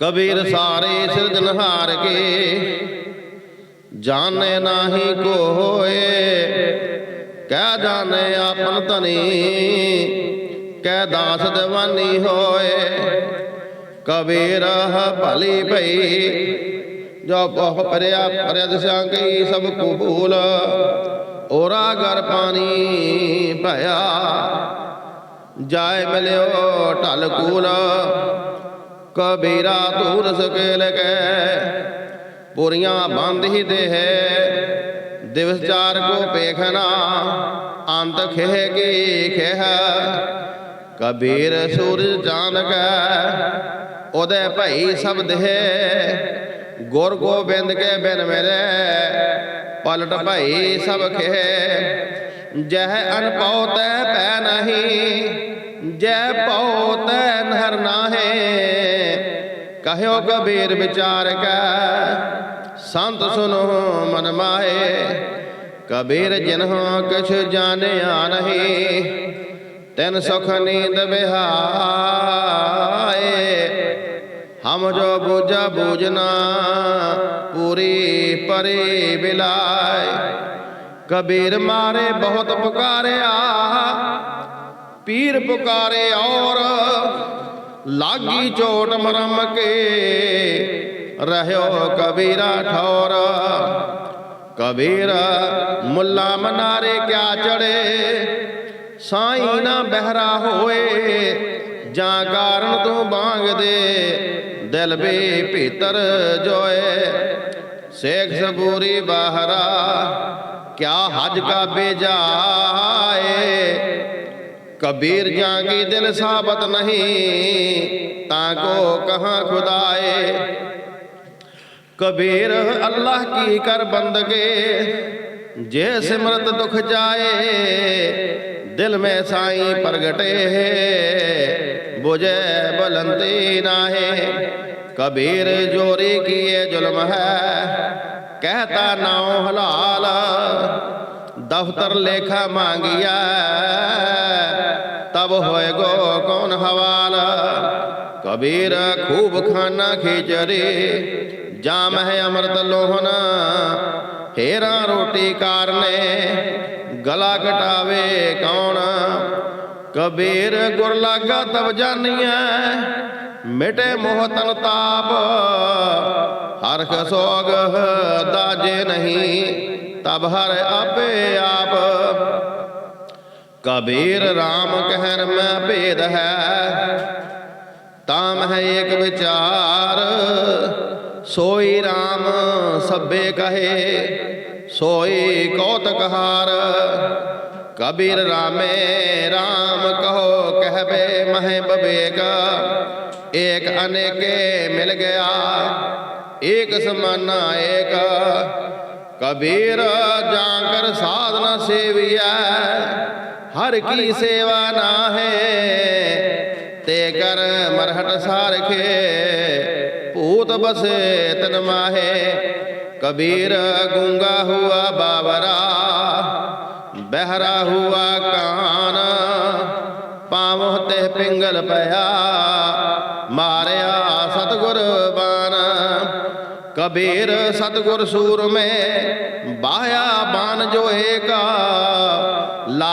ਕਬੀਰ ਸਾਰੇ ਸਿਰਜਨਹਾਰ ਕੇ ਜਾਣੇ ਨਾਹੀ ਕੋਏ। ਕਹਿ ਜਾਣੇ ਆਪਨ ਧਨੀ ਕਹਿ ਦਾਸ ਦੀਵਾਨੀ ਹੋਏ। ਕਬੀਰ ਭਲੀ ਭਈ ਜੋ ਬਹੁ ਪਰਿਆ ਪਰਿਦ ਸੰਗੀ ਸਭ ਕੋ ਭੂਲ ਔਰਾ ਗਰ ਪਾਣੀ ਭਇਆ ਜਾਏ ਮਿਲਿਓ ਢਲ ਕੂਲ। ਕਬੀਰਾ ਧੂਰ ਸਕੇਲ ਕੈ। ਪੁਰੀਆਂ ਬੰਦ ਹੀ ਦੇਹ ਦਿਵਸ ਚਾਰ ਕੋ ਪੇਖਨਾ ਅੰਤ ਖੇਹ ਕੀ ਖੇਹ। ਕਬੀਰ ਸੂਰਜ ਚਾਂਦ ਕੈ, ਉਹਦੇ ਭਈ ਸਭ ਦੇਹ ਗੁਰ ਗੋਬਿੰਦ ਕੇ ਬਿਨ ਮੇਰੇ ਪਲਟ ਭਈ ਸਭ ਖੇ ਜਹ ਅਨਪਉ ਤੈ ਪੈ ਨਹੀਂ ਜੈ ਪਉ ਤੈ ਨਹਰ ਕਹਿਓ ਕਬੀਰ ਵਿਚਾਰ ਕੈ ਸੰਤ ਸੁਨੋ ਮਨ ਮਾਏ ਕਬੀਰ ਜਿਨਹੁ ਕਿਛ ਜਾਣਿਆ ਨਹੀਂ ਤੈਨ ਸੁਖ ਨੀਂਦ ਬਿਹਾਏ ਹਮ ਜੋ ਬੂਝਾ ਬੂਝਨਾ ਪੂਰੀ ਪਰੇ ਬਿਲਾਏ। ਕਬੀਰ ਮਾਰੇ ਬਹੁਤ ਪੁਕਾਰਿਆ। ਪੀਰ ਪੁਕਾਰੇ ਔਰ ਲਾਗੀ ਚੋਟ ਮਰਮ ਕੇ ਰਹਿਓ ਕਬੀਰਾ ਠੌਰ। ਕਬੀਰ ਮੁੱਲਾ ਮਨਾਰੇ ਕਿਆ ਚੜੇ, ਸਾਈ ਨਾ ਬਹਿਰਾ ਹੋਏ, ਜਾਂ ਕਾਰਨ ਤੂੰ ਬਾਂਗਦੇ ਦਿਲ ਵੀ ਭੀਤਰ ਜੋਏ। ਸੇਖ ਸਬੂਰੀ ਬਾਹਰਾ, ਕਿਆ ਹਜ ਕਾ ਬੇਜਾਏ ਕਬੀਰ ਜਾਂਗੀ ਦਿਨ ਸਾਬਤ ਨਹੀਂ ਤਾਂ ਕੋ ਕਹਾ ਖੁਦਾਏ। ਕਬੀਰ ਅੱਲਾਹ ਕੀ ਕਰ ਬੰਦਗੇ ਜੇ ਸਿਮਰਤ ਦੁਖ ਜਾਏ ਦਿਲ ਮੇ ਸਾਈਂ ਪ੍ਰਗਟੇ। ਹੈ ਬੁਝੇ ਬਲੰਤੀ ਨਾਹੇ। ਕਬੀਰ ਜੋਰੀ ਕੀਏ ਜ਼ੁਲਮ ਹੈ ਕਹਤਾ ਨਾਉ ਹਲਾਲ। ਦਫ਼ਤਰ ਲੇਖਾ ਮੰਗਿਆ तब होएगो कौन हवाल कबीर खूब खाना खिचड़ी जाम है अमृत लोहन हेरा रोटी कारने गला कटावे कौन कबीर गुर लागा तब जानिया मिटे मोह तन ताप हरख सोग दाजे नहीं तब हर आपे आप ਕਬੀਰ RAM ਕਹਿਨ ਮੈਂ ਭੇਦ ਹੈ। ਤਾ ਮਹ ਇੱਕ ਵਿਚਾਰ, ਸੋਈ ਰਾਮ ਸਭੇ ਕਹੇ, ਸੋਈ ਕੌਤਕਹਾਰ। ਕਬੀਰ ਰਾਮੇ ਰਾਮ ਕਹੋ ਕਹਿਵੇ ਮਹ ਬਵੇਕ। ਏਕ ਅਨੇਕੇ ਮਿਲ ਗਿਆ, ਏਕ ਸਮਾਨਾ ਏਕ। ਕਬੀਰ ਜਾਂ ਕਰ ਸਾਧਨਾ ਸੇਵੀਐ ਹਰ ਕੀ ਸੇਵਾ ਨਾ ਹੈ ਤੇ ਕਰ ਮਰਹਟ ਸਾਰਖੇ ਭੂਤ ਬਸੇ ਤਨ ਮਾਹੇ ਕਬੀਰ ਗੁੰਗਾ ਹੁਆ ਬਾਵਰਾ ਬਹਿਰਾ ਹੁਆ ਕਾਨ ਪਾਵਹ ਤੇ ਪਿੰਗਲ ਪਿਆ ਮਾਰਿਆ ਸਤਗੁਰ ਬਾਣ ਕਬੀਰ ਸਤਗੁਰ ਸੂਰ ਮੇ ਬਾਇਆ ਬਾਣ ਜੋ ਏਕਾ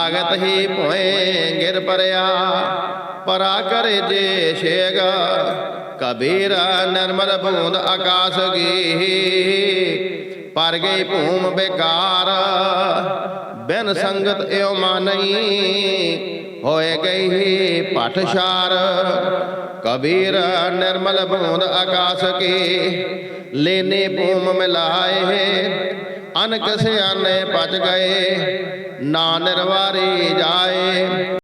ਲਾਗਤ ਹੀ ਭੋਏ, ਗਿਰ ਪਰਿਆ। ਪਰਾ ਕਰੇ ਜੇ ਛੇਗ, ਕਬੀਰ ਨਰਮਲ ਬੂੰਦ ਆਕਾਸ਼ ਗੀ ਪਰ ਗਈ ਭੂਮ ਬੇਕਾਰ, ਬਿਨ ਸੰਗਤ ਇਉ ਮਾਨਈ। ਹੋਏ ਗਈ ਪਠਸ਼ਾਰ ਕਬੀਰ ਨਿਰਮਲ ਬੂੰਦ ਆਕਾਸ਼ ਕੀ ਲੈਨੇ ਭੂਮ ਮਿਲਾਏ ਅਨ ਕਿਸੇ ਆਨੇ ਬਚ ਗਏ ਨਾ ਨਿਰਵਾਰੇ ਜਾਏ।